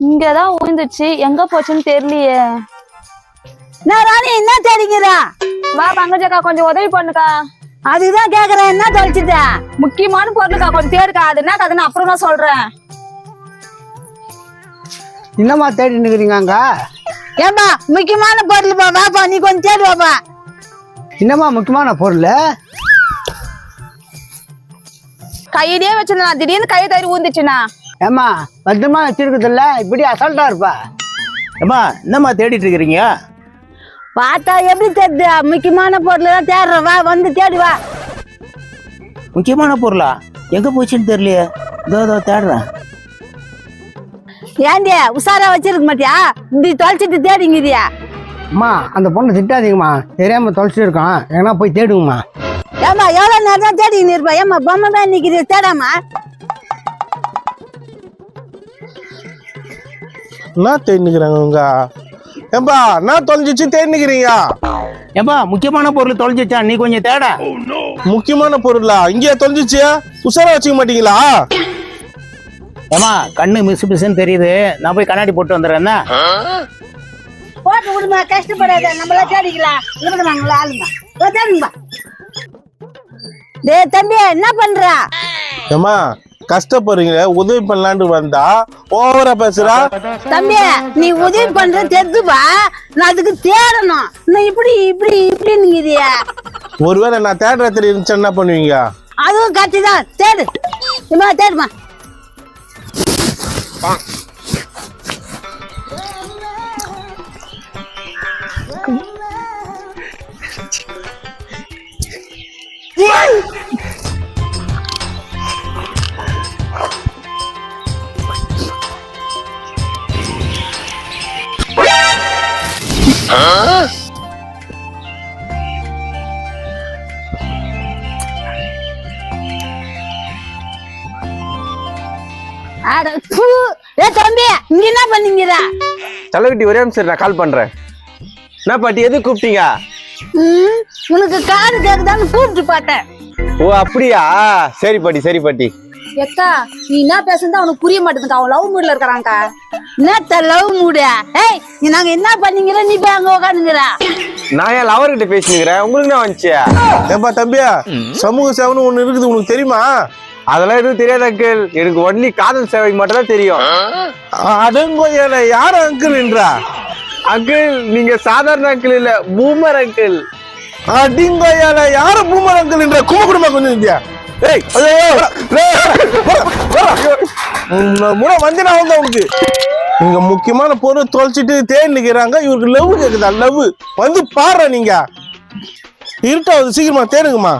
இங்கதான் விழுந்துச்சு எங்க போச்சுன்னு தெரியலையே. நான் ராணி என்ன தேடிக்கிறா? வா பங்கஜக்கா கொஞ்சம் உதவி பண்ணுக்கா. அதுதான் கேக்குறேன். என்ன தொலைச்சிட்ட? முக்கியமான பொருளுக்கா கொஞ்சம் தேடுக்கா. அது என்ன கதைன்னு அப்புறம் தான் சொல்றேன். என்னம்மா தேடி நிற்கிறீங்க அங்க? ஏம்பா முக்கியமான பொருள் பா வாப்பா நீ கொஞ்சம் தேடி வாப்பா. என்னம்மா முக்கியமான பொருள்? கையிலேயே வச்சிருந்தேன் திடீர்னு கை தயிர் ஊந்துச்சுண்ணா ஏம்மா பத்திரமா வச்சிருக்குதுல்ல இப்படி அசால்ட்டா இருப்பா. ஏம்மா என்னம்மா தேடிட்டு இருக்கிறீங்க? பார்த்தா எப்படி தெரியுது? முக்கியமான பொருள் தான் தேடுறேன் வா வந்து தேடி வா. முக்கியமான பொருளா? எங்க போச்சுன்னு தெரியலையே. இதோ இதோ தேடுறேன். ஏண்டி உஷாரா வச்சிருக்க மாட்டியா? இப்படி தொலைச்சிட்டு தேடிங்கிறியா? அம்மா அந்த பொண்ணை திட்டாதீங்கம்மா. தெரியாம தொலைச்சிட்டு இருக்கோம் எங்கன்னா போய் தேடுங்கம்மா. ஏம்மா எவ்வளவு நேரம் தான் தேடிக்கின்னு இருப்பா? ஏம்மா பொம்மை தான் நிக்கிறிய? தேடாமா? என்ன தேடினுக்கிறாங்க உங்க ஏம்பா என்ன தொலைஞ்சிச்சு? தேடினுக்கிறீங்க. ஏம்பா முக்கியமான பொருள் தொலைஞ்சிச்சா? நீ கொஞ்சம் தேட. முக்கியமான பொருளா? இங்கேயே தொலைஞ்சிச்சு? உசாரா வச்சுக்க மாட்டீங்களா? ஏம்மா கண்ணு மிசு மிசுன்னு தெரியுது. நான் போய் கண்ணாடி போட்டு வந்துடுறேன். என்ன? போட்டு விடுமா கஷ்டப்படாத. நம்மளா தேடிக்கலாம். ஆளுங்க போ தேடுங்கப்பா. டேய் தம்பி என்ன பண்ற? ஏம்மா கஷ்டப்படுறீங்க உதவி பண்ணலான்னு வந்தா ஓவரா பேசுறா. தம்பி நீ உதவி பண்ற தெரிஞ்சுப்பா. நான் அதுக்கு தேடணும். நான் இப்படி இப்படி இப்படின்னுங்கிறிய ஒருவேளை நான் தேடுறதுல இருந்துச்சு என்ன பண்ணுவீங்க? அதுவும் கரெக்டு தான். தேடு. இம்மா தேடுமா ஏ தம்பி இங்க என்ன பண்ணீங்கடா? தலைவட்டி ஒரே நிமிஷம் நான் கால் பண்றேன். என்ன பாட்டி எது கூப்பிட்டீங்க? உனக்கு காது கேக்குதான்னு கூப்பிட்டு பார்த்தேன். ஓ அப்படியா? சரி பாட்டி சரி பாட்டி. எக்கா நீ என்ன பேசுறது அவனுக்கு புரிய மாட்டேங்குதுக்கா அவன் லவ் மூட்ல இருக்கிறான்க்கா. என்னத்த லவ் மூடியா ஏய் நீ நாங்க என்ன பண்ணீங்கிற நீ போய் அங்க உட்காந்துங்கிறா நான் ஏன் லவர் கிட்ட பேசினுக்கிறேன்? உங்களுக்கு என்ன வந்துச்சு? ஏம்பா தம்பியா சமூக சேவன்னு ஒண்ணு இருக்குது உனக்கு தெரியுமா? அதெல்லாம் எதுவும் தெரியாது அங்கிள் எனக்கு ஒன்லி காதல் சேவைக்கு மட்டும் தான் தெரியும் அடங்கோயில யார் அங்கிள்ன்றா அங்கிள் நீங்க சாதாரண அங்கிள் இல்ல பூமர் அங்கிள் அடிங்கோயால யார பூமர் அங்கிள்ன்ற கும்ப குடும்பம் கொஞ்சம் இந்தியா ஏய் ஐயோ முறை வந்து நான் வந்தேன் உனக்கு. இங்க முக்கியமான பொருள் தொலைச்சிட்டு தேடி நிக்கிறாங்க. இவருக்கு லவ் கேக்குதா? லவ் வந்து பாரு நீங்க. இருட்டாவது சீக்கிரமா தேடுங்கம்மா.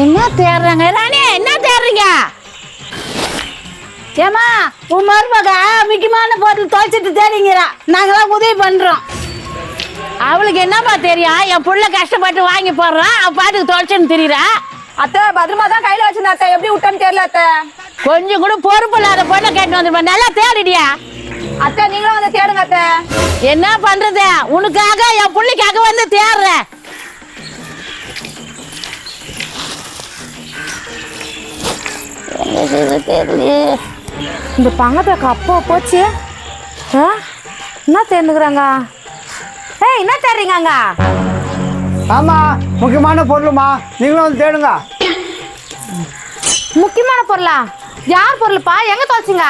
என்ன தேடுறாங்க? ராணி என்ன தேடுறீங்க? ஏமா உன் மருமக முக்கியமான பொருள் தொலைச்சிட்டு தேடிங்கிறா. நாங்களாம் உதவி பண்றோம். அவளுக்கு என்னப்பா தெரியும்? என் புள்ள கஷ்டப்பட்டு வாங்கி போடுறான் அவ பாட்டுக்கு தொலைச்சுன்னு தெரியுறா. அத்தை பத்திரமா தான் கையில வச்சிருந்தேன் அத்தை. எப்படி விட்டேன்னு தெரியல அத்தை. கொஞ்சம் கூட பொறுப்பு இல்லாத பொண்ணை கேட்டு வந்துருப்பா. நல்லா தேடிடியா? அத்தை நீங்களும் வந்து தேடுங்க அத்தை. என்ன பண்றது? உனக்காக என் புள்ளைக்காக வந்து தேடுறேன். இந்த பங்கத்தக்கா அப்பா போச்சு. ஆ? என்ன தேர்ந்துக்கிறாங்க? ஏய் என்ன தேடுறீங்க அங்க ஆமா முக்கியமான பொருளுமா? நீங்களும் வந்து தேடுங்க. முக்கியமான பொருளா? யார் பொருள்ப்பா? எங்க தொலைச்சிங்க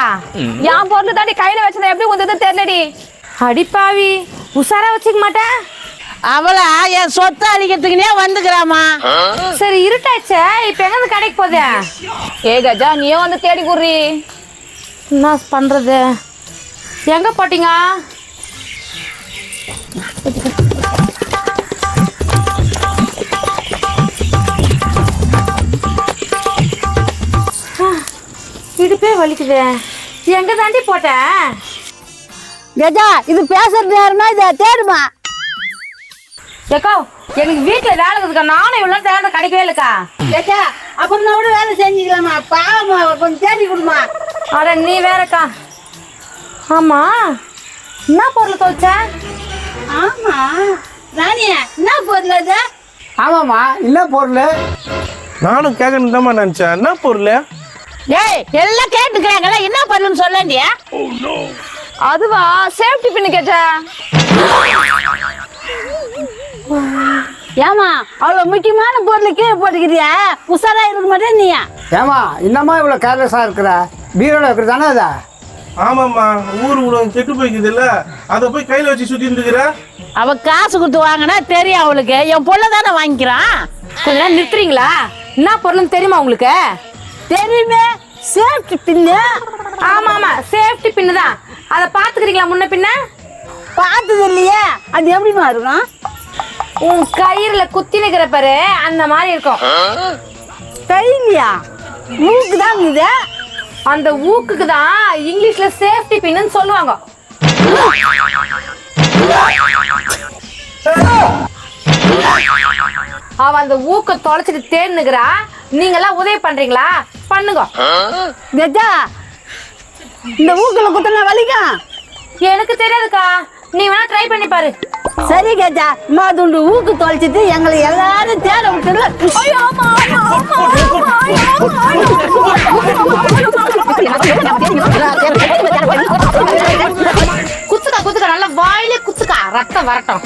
என் பொருள் தாண்டி கையில வச்சிருந்தேன் எப்படி வந்தது தெரியலடி அடிப்பாவி உஷாரா வச்சுக்க மாட்டேன். அவளா? என் சொத்தை அழிக்கிறதுக்குனே வந்துக்கிறாமா சரி இருட்டாச்சே. இப்ப எங்க கடைக்கு போகுது ஏ கஜா நீயும் வந்து தேடி குடுறி. என்ன பண்றது? எங்க போட்டீங்க? இடுப்பே வலிக்குது. எங்க தாண்டி போட்டேன் கஜா இது பேசுறது யாருமா இதை தேடுமா. ஏக்கா எனக்கு வீட்டுல வேலை இருக்குக்கா நானும் இவ்வளவு தேவை கிடைக்கவே இல்லக்கா. கஜா அப்புறம் கூட வேலை செஞ்சுக்கலாமா? பாவமா கொஞ்சம் தேடி கொடுமா. அட நீ வேறக்கா. ஆமா. என்ன பொருள் துவைச்ச? ஆமா. ராணியா என்ன பொருள் அது? ஆமாம்மா என்ன பொருள்? நானும் கேட்கணும் தான் நினைச்சேன். என்ன பொருள்? டேய் எல்லாம் கேட்டுக்கிறாங்கல்ல என்ன பொருள்னு சொல்லண்டியா அதுவா சேஃப்டி பின்னு கேட்டா ஏமா அவ்வளவு முக்கியமான பொருள் கீழே போட்டுக்கிறியா? உஷாரா இருக்க மாட்டேன் நீயா? ஏமா என்னம்மா இவ்வளோ கேர்லெஸ்ஸாக இருக்கிற? பீரோல இருக்கிறது தானே அதா? ஆமாம்மா ஊர் உலகம் கெட்டு போய்க்குது இல்ல? அதை போய் கையில வச்சு சுத்திட்டு இருக்கிற? அவ காசு கொடுத்து வாங்கினா தெரியும் அவளுக்கு. என் பொண்ணை தானே வாங்கிக்கிறான்? கொஞ்ச நேரம் நிறுத்துறீங்களா? என்ன பொருள்னு தெரியுமா உங்களுக்கு? தெரியுமே. சேஃப்டி பின்னு ஆமா ஆமா சேஃப்டி பின்னு தான். அதை பாத்துக்கிறீங்களா முன்ன பின்ன? பார்த்தது இல்லையே. அது எப்படிமா இருக்கும் உன் கயிறுல குத்தி நிக்கிற பாரு அந்த மாதிரி இருக்கும். கையிலையா மூக்கு தான் இது? அந்த ஊக்குக்கு தான் இங்கிலீஷ்ல சேஃப்டி பின்னு சொல்லுவாங்க. அவ அந்த ஊக்க தொலைச்சிட்டு தேர்னுக்குறா நீங்க எல்லாம் உதவி பண்றீங்களா? பண்ணுங்க. கஜா இந்த ஊக்குல குத்தனா வலிக்கும். எனக்கு தெரியாதுக்கா. நீ வேணா ட்ரை பண்ணி பாரு. சரி கஜா மாதுண்டு ஊக்கு தொலைச்சிட்டு எங்களை எல்லாரும் தேட ஆமா குத்துக்கா குத்துக்கா நல்லா வாயிலே குத்துக்கா ரத்தம் வரட்டும்